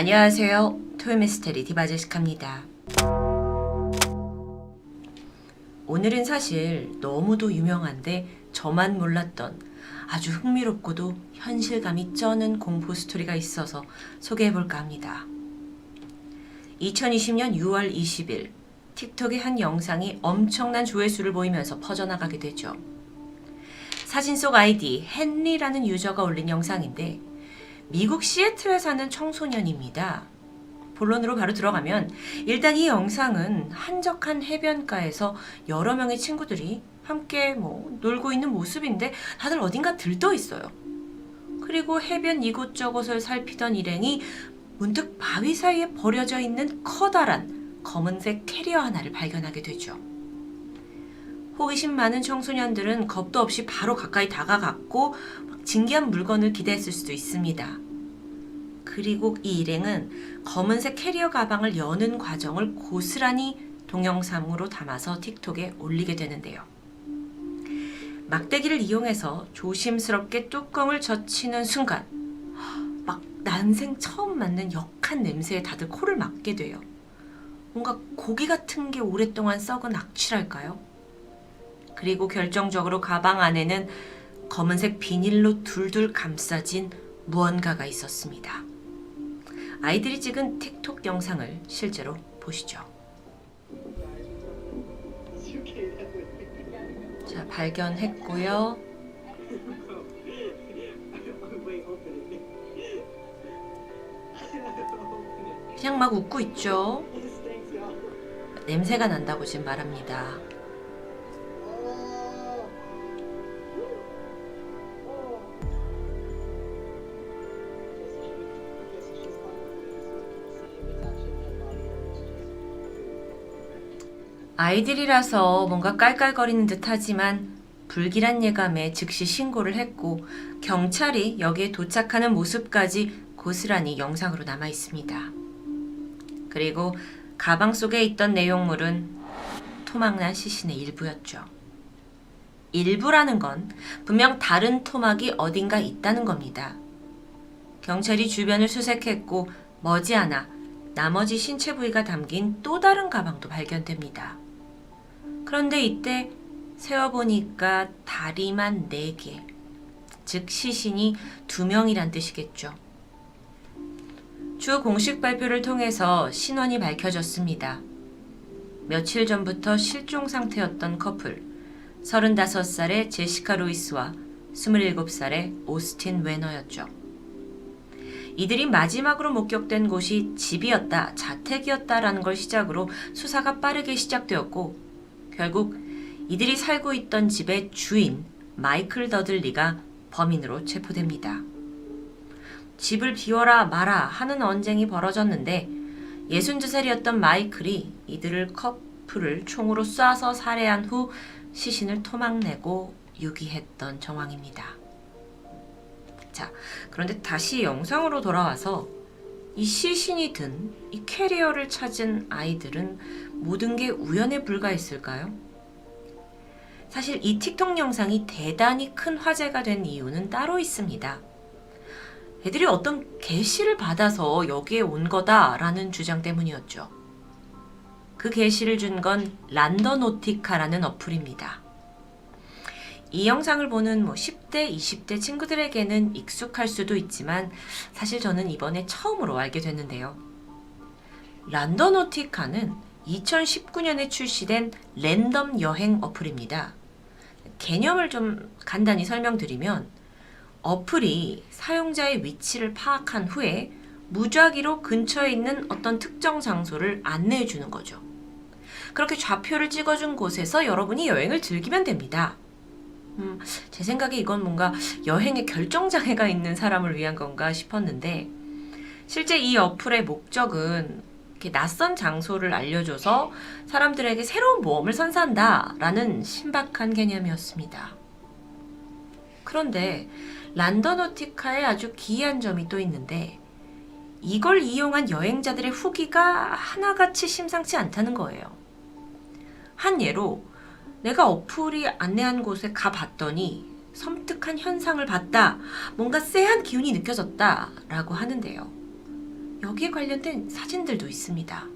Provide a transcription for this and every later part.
안녕하세요. 토요미스테리 디바제식합니다. 오늘은 사실 너무도 유명한데 저만 몰랐던 아주 흥미롭고도 현실감이 쩌는 공포 스토리가 있어서 소개해볼까 합니다. 2020년 6월 20일 틱톡의 한 영상이 엄청난 조회수를 보이면서 퍼져나가게 되죠. 사진 속 아이디 헨리라는 유저가 올린 영상인데 미국 시애틀에 사는 청소년입니다. 본론으로 바로 들어가면 일단 이 영상은 한적한 해변가에서 여러 명의 친구들이 함께 뭐 놀고 있는 모습인데 다들 어딘가 들떠 있어요. 그리고 해변 이곳저곳을 살피던 일행이 문득 바위 사이에 버려져 있는 커다란 검은색 캐리어 하나를 발견하게 되죠. 호기심 많은 청소년들은 겁도 없이 바로 가까이 다가갔고 막 진기한 물건을 기대했을 수도 있습니다. 그리고 이 일행은 검은색 캐리어 가방을 여는 과정을 고스란히 동영상으로 담아서 틱톡에 올리게 되는데요. 막대기를 이용해서 조심스럽게 뚜껑을 젖히는 순간 막 난생 처음 맡는 역한 냄새에 다들 코를 막게 돼요. 뭔가 고기 같은 게 오랫동안 썩은 악취랄까요? 그리고 결정적으로 가방 안에는 검은색 비닐로 둘둘 감싸진 무언가가 있었습니다. 아이들이 찍은 틱톡 영상을 실제로 보시죠. 자, 발견했고요. 그냥 막 웃고 있죠. 냄새가 난다고 지금 말합니다. 아이들이라서 뭔가 깔깔거리는 듯 하지만 불길한 예감에 즉시 신고를 했고 경찰이 여기에 도착하는 모습까지 고스란히 영상으로 남아 있습니다. 그리고 가방 속에 있던 내용물은 토막난 시신의 일부였죠. 일부라는 건 분명 다른 토막이 어딘가 있다는 겁니다. 경찰이 주변을 수색했고 머지않아 나머지 신체 부위가 담긴 또 다른 가방도 발견됩니다. 그런데 이때 세어보니까 다리만 4개, 즉 시신이 2명이란 뜻이겠죠. 주 공식 발표를 통해서 신원이 밝혀졌습니다. 며칠 전부터 실종 상태였던 커플, 35살의 제시카 로이스와 27살의 오스틴 웨너였죠. 이들이 마지막으로 목격된 곳이 집이었다, 자택이었다라는 걸 시작으로 수사가 빠르게 시작되었고, 결국 이들이 살고 있던 집의 주인 마이클 더들리가 범인으로 체포됩니다. 집을 비워라 마라 하는 언쟁이 벌어졌는데 62살이었던 마이클이 이들을 커플을 총으로 쏴서 살해한 후 시신을 토막내고 유기했던 정황입니다. 자, 그런데 다시 영상으로 돌아와서 이 시신이 든 이 캐리어를 찾은 아이들은 모든 게 우연에 불과했을까요? 사실 이 틱톡 영상이 대단히 큰 화제가 된 이유는 따로 있습니다. 애들이 어떤 게시를 받아서 여기에 온 거다라는 주장 때문이었죠. 그 게시를 준 건 란더노티카라는 어플입니다. 이 영상을 보는 뭐 10대, 20대 친구들에게는 익숙할 수도 있지만 사실 저는 이번에 처음으로 알게 됐는데요. 란더노티카는 2019년에 출시된 랜덤 여행 어플입니다. 개념을 좀 간단히 설명드리면 어플이 사용자의 위치를 파악한 후에 무작위로 근처에 있는 어떤 특정 장소를 안내해 주는 거죠. 그렇게 좌표를 찍어준 곳에서 여러분이 여행을 즐기면 됩니다. 음, 제 생각에 이건 뭔가 여행에 결정장애가 있는 사람을 위한 건가 싶었는데, 실제 이 어플의 목적은 이렇게 낯선 장소를 알려줘서 사람들에게 새로운 모험을 선사한다라는 신박한 개념이었습니다. 그런데 란더노티카에 아주 기이한 점이 또 있는데 이걸 이용한 여행자들의 후기가 하나같이 심상치 않다는 거예요. 한 예로 내가 어플이 안내한 곳에 가봤더니 섬뜩한 현상을 봤다. 뭔가 쎄한 기운이 느껴졌다. 라고 하는데요. 여기에 관련된 사진들도 있습니다.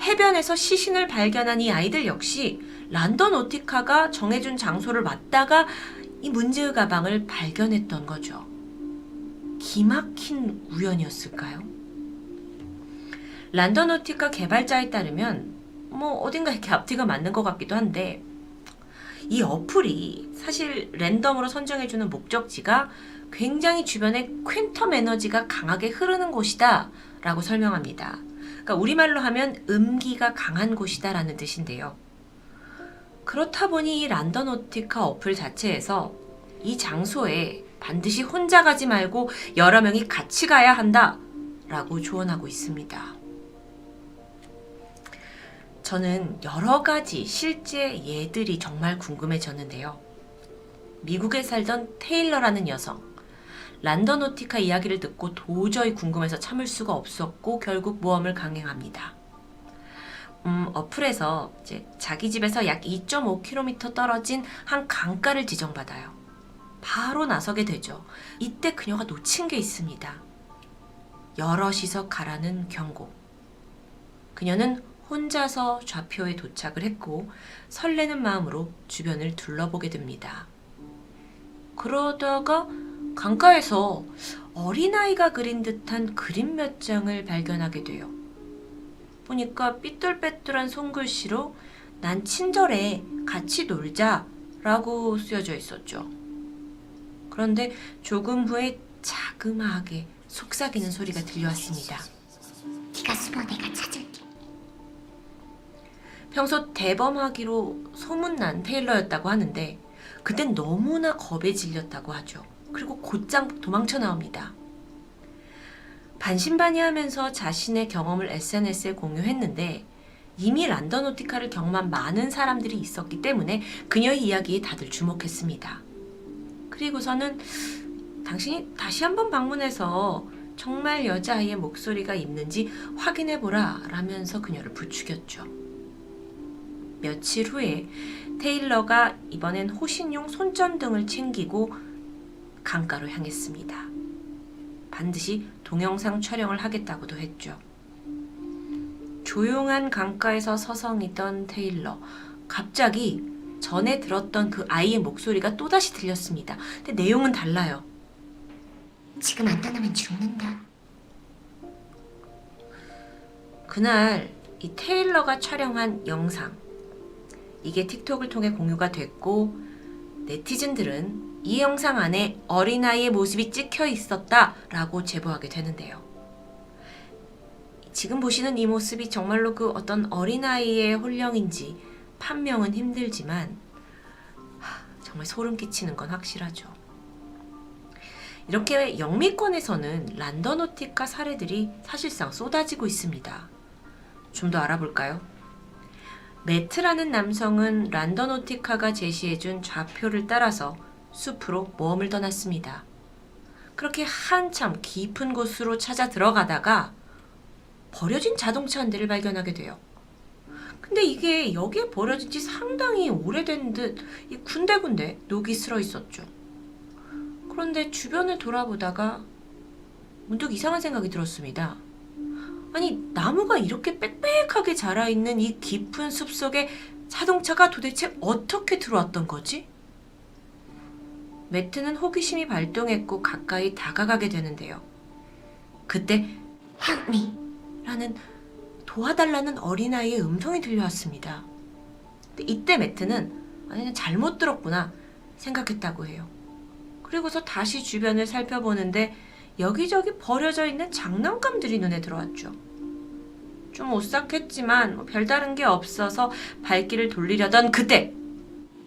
해변에서 시신을 발견한 이 아이들 역시 란던 오티카가 정해준 장소를 왔다가 이 문제의 가방을 발견했던 거죠. 기막힌 우연이었을까요? 란던 오티카 개발자에 따르면 뭐 어딘가 이렇게 앞뒤가 맞는 것 같기도 한데 이 어플이 사실 랜덤으로 선정해주는 목적지가 굉장히 주변에 퀸텀 에너지가 강하게 흐르는 곳이다 라고 설명합니다. 그러니까 우리말로 하면 음기가 강한 곳이다 라는 뜻인데요. 그렇다 보니 이 란던 오티카 어플 자체에서 이 장소에 반드시 혼자 가지 말고 여러 명이 같이 가야 한다 라고 조언하고 있습니다. 저는 여러 가지 실제 예들이 정말 궁금해졌는데요. 미국에 살던 테일러라는 여성, 란던 오티카 이야기를 듣고 도저히 궁금해서 참을 수가 없었고 결국 모험을 강행합니다. 음, 어플에서 이제 자기 집에서 약 2.5km 떨어진 한 강가를 지정받아요. 바로 나서게 되죠. 이때 그녀가 놓친 게 있습니다. 여럿이서 가라는 경고. 그녀는 혼자서 좌표에 도착을 했고 설레는 마음으로 주변을 둘러보게 됩니다. 그러다가 강가에서 어린아이가 그린 듯한 그림 몇 장을 발견하게 돼요. 보니까 삐뚤빼뚤한 손글씨로 난 친절해 같이 놀자 라고 쓰여져 있었죠. 그런데 조금 후에 자그마하게 속삭이는 소리가 들려왔습니다. 네가 숨어 내가 찾을게. 평소 대범하기로 소문난 테일러였다고 하는데 그땐 너무나 겁에 질렸다고 하죠. 그리고 곧장 도망쳐 나옵니다. 반신반의하면서 자신의 경험을 SNS에 공유했는데 이미 란던 오티카를 경험한 많은 사람들이 있었기 때문에 그녀의 이야기에 다들 주목했습니다. 그리고서는 당신이 다시 한번 방문해서 정말 여자아이의 목소리가 있는지 확인해보라 라면서 그녀를 부추겼죠. 며칠 후에 테일러가 이번엔 호신용 손전등을 챙기고 강가로 향했습니다. 반드시 동영상 촬영을 하겠다고도 했죠. 조용한 강가에서 서성이던 테일러. 갑자기 전에 들었던 그 아이의 목소리가 또다시 들렸습니다. 근데 내용은 달라요. 지금 안 떠나면 죽는다. 그날 이 테일러가 촬영한 영상 이게 틱톡을 통해 공유가 됐고 네티즌들은 이 영상 안에 어린아이의 모습이 찍혀 있었다 라고 제보하게 되는데요. 지금 보시는 이 모습이 정말로 그 어떤 어린아이의 혼령인지 판명은 힘들지만 하, 정말 소름 끼치는 건 확실하죠. 이렇게 영미권에서는 란더노티카 사례들이 사실상 쏟아지고 있습니다. 좀 더 알아볼까요? 매트라는 남성은 란더노티카가 제시해준 좌표를 따라서 숲으로 모험을 떠났습니다. 그렇게 한참 깊은 곳으로 찾아 들어가다가 버려진 자동차 한 대를 발견하게 돼요. 근데 이게 여기에 버려진 지 상당히 오래된 듯이 군데군데 녹이 슬어 있었죠. 그런데 주변을 돌아보다가 문득 이상한 생각이 들었습니다. 아니, 나무가 이렇게 빽빽하게 자라있는 이 깊은 숲 속에 자동차가 도대체 어떻게 들어왔던 거지? 매트는 호기심이 발동했고 가까이 다가가게 되는데요. 그때 Help me. 라는 도와달라는 어린아이의 음성이 들려왔습니다. 이때 매트는 아니 난 잘못 들었구나 생각했다고 해요. 그리고서 다시 주변을 살펴보는데 여기저기 버려져 있는 장난감들이 눈에 들어왔죠. 좀 오싹했지만 뭐 별다른 게 없어서 발길을 돌리려던 그때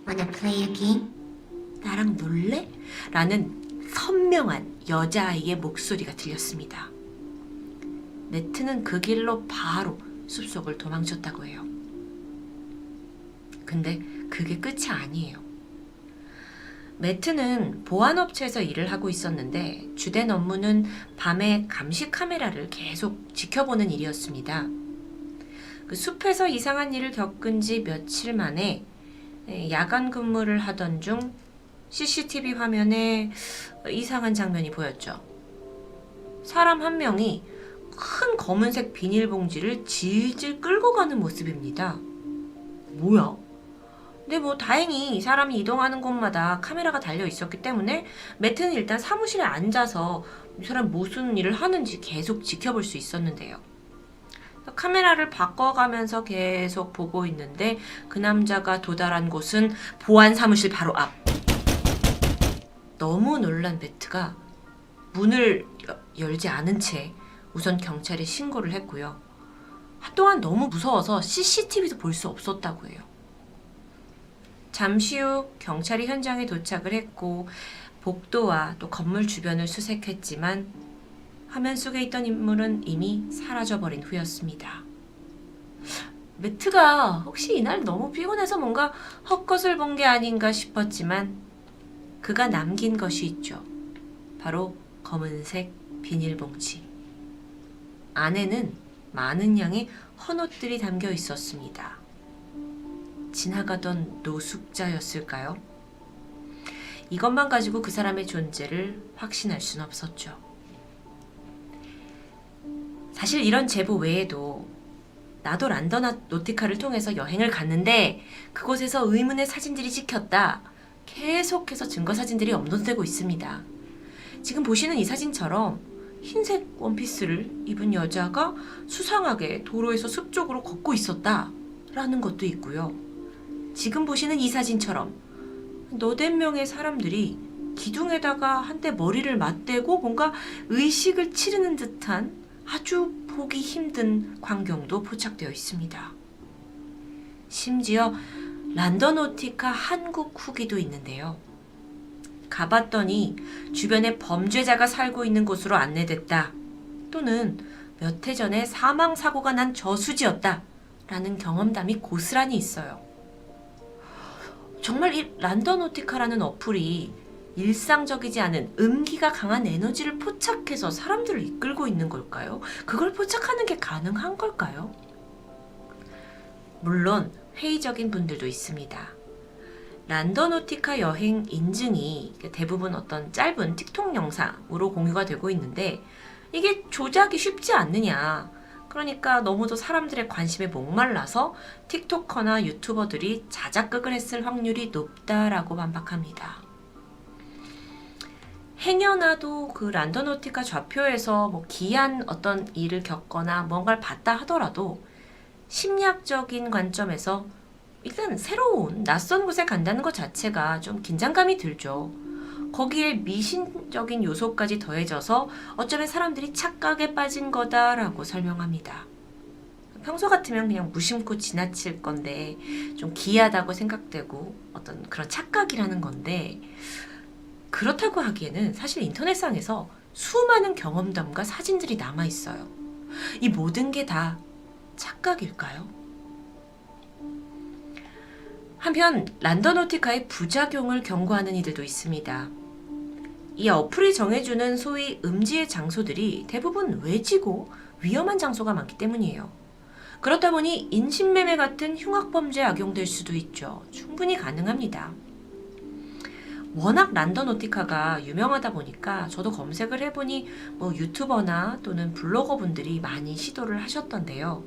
Wanna play a game? 나랑 놀래? 라는 선명한 여자아이의 목소리가 들렸습니다. 네트는 그 길로 바로 숲속을 도망쳤다고 해요. 근데 그게 끝이 아니에요. 매트는 보안업체에서 일을 하고 있었는데 주된 업무는 밤에 감시 카메라를 계속 지켜보는 일이었습니다. 그 숲에서 이상한 일을 겪은 지 며칠 만에 에, 야간 근무를 하던 중 CCTV 화면에 이상한 장면이 보였죠. 사람 한 명이 큰 검은색 비닐봉지를 질질 끌고 가는 모습입니다. 뭐야? 근데 뭐 다행히 사람이 이동하는 곳마다 카메라가 달려 있었기 때문에 매트는 일단 사무실에 앉아서 이 사람 무슨 일을 하는지 계속 지켜볼 수 있었는데요. 카메라를 바꿔가면서 계속 보고 있는데 그 남자가 도달한 곳은 보안 사무실 바로 앞. 너무 놀란 매트가 문을 여- 열지 않은 채 우선 경찰에 신고를 했고요. 한동안 너무 무서워서 CCTV도 볼 수 없었다고 해요. 잠시 후 경찰이 현장에 도착을 했고 복도와 또 건물 주변을 수색했지만 화면 속에 있던 인물은 이미 사라져버린 후였습니다. 매트가 혹시 이날 너무 피곤해서 뭔가 헛것을 본 게 아닌가 싶었지만 그가 남긴 것이 있죠. 바로 검은색 비닐봉지. 안에는 많은 양의 헌옷들이 담겨 있었습니다. 지나가던 노숙자였을까요? 이것만 가지고 그 사람의 존재를 확신할 순 없었죠. 사실 이런 제보 외에도 나도 란던 노티카를 통해서 여행을 갔는데 그곳에서 의문의 사진들이 찍혔다. 계속해서 증거 사진들이 업로드되고 있습니다. 지금 보시는 이 사진처럼 흰색 원피스를 입은 여자가 수상하게 도로에서 숲 쪽으로 걷고 있었다. 라는 것도 있고요. 지금 보시는 이 사진처럼 너댓 명의 사람들이 기둥에다가 한때 머리를 맞대고 뭔가 의식을 치르는 듯한 아주 보기 힘든 광경도 포착되어 있습니다. 심지어 란더노티카 한국 후기도 있는데요. 가봤더니 주변에 범죄자가 살고 있는 곳으로 안내됐다. 또는 몇 해 전에 사망 사고가 난 저수지였다. 라는 경험담이 고스란히 있어요. 정말 이 란더노티카라는 어플이 일상적이지 않은 음기가 강한 에너지를 포착해서 사람들을 이끌고 있는 걸까요? 그걸 포착하는 게 가능한 걸까요? 물론 회의적인 분들도 있습니다. 란더노티카 여행 인증이 대부분 어떤 짧은 틱톡 영상으로 공유가 되고 있는데 이게 조작이 쉽지 않느냐. 그러니까 너무도 사람들의 관심에 목말라서 틱토커나 유튜버들이 자작극을 했을 확률이 높다라고 반박합니다. 행여나도 그 란더노티카 좌표에서 뭐 기이한 어떤 일을 겪거나 뭔가를 봤다 하더라도 심리학적인 관점에서 일단 새로운 낯선 곳에 간다는 것 자체가 좀 긴장감이 들죠. 거기에 미신적인 요소까지 더해져서 어쩌면 사람들이 착각에 빠진 거다라고 설명합니다. 평소 같으면 그냥 무심코 지나칠 건데 좀 기이하다고 생각되고 어떤 그런 착각이라는 건데 그렇다고 하기에는 사실 인터넷상에서 수많은 경험담과 사진들이 남아 있어요. 이 모든 게 다 착각일까요? 한편 란더노티카의 부작용을 경고하는 이들도 있습니다. 이 어플이 정해주는 소위 음지의 장소들이 대부분 외지고 위험한 장소가 많기 때문이에요. 그렇다 보니 인신매매 같은 흉악범죄에 악용될 수도 있죠. 충분히 가능합니다. 워낙 란더노티카가 유명하다 보니까 저도 검색을 해보니 뭐 유튜버나 또는 블로거 분들이 많이 시도를 하셨던데요.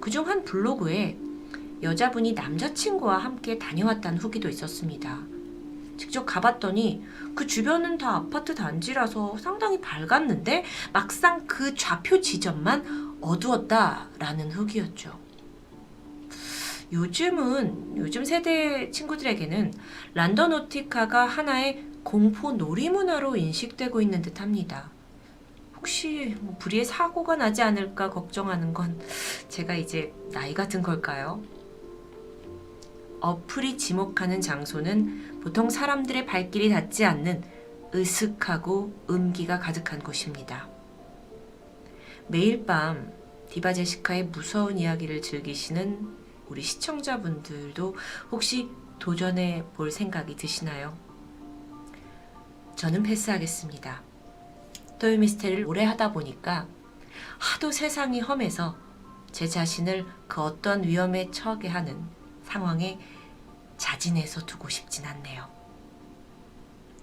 그중 한 블로그에 여자분이 남자친구와 함께 다녀왔다는 후기도 있었습니다. 직접 가봤더니 그 주변은 다 아파트 단지라서 상당히 밝았는데 막상 그 좌표 지점만 어두웠다라는 후기였죠. 요즘은 요즘 세대 친구들에게는 란더노티카가 하나의 공포 놀이 문화로 인식되고 있는 듯합니다. 혹시 뭐 불의의 사고가 나지 않을까 걱정하는 건 제가 이제 나이가 든 걸까요? 어플이 지목하는 장소는 보통 사람들의 발길이 닿지 않는 으슥하고 음기가 가득한 곳입니다. 매일 밤 디바 제시카의 무서운 이야기를 즐기시는 우리 시청자분들도 혹시 도전해 볼 생각이 드시나요? 저는 패스하겠습니다. 토요 미스테리를 오래 하다 보니까 하도 세상이 험해서 제 자신을 그 어떤 위험에 처하게 하는 상황에 자진해서 두고 싶진 않네요.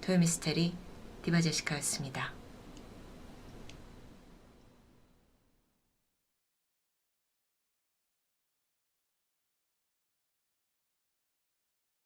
토요 미스테리 디바 제시카였습니다.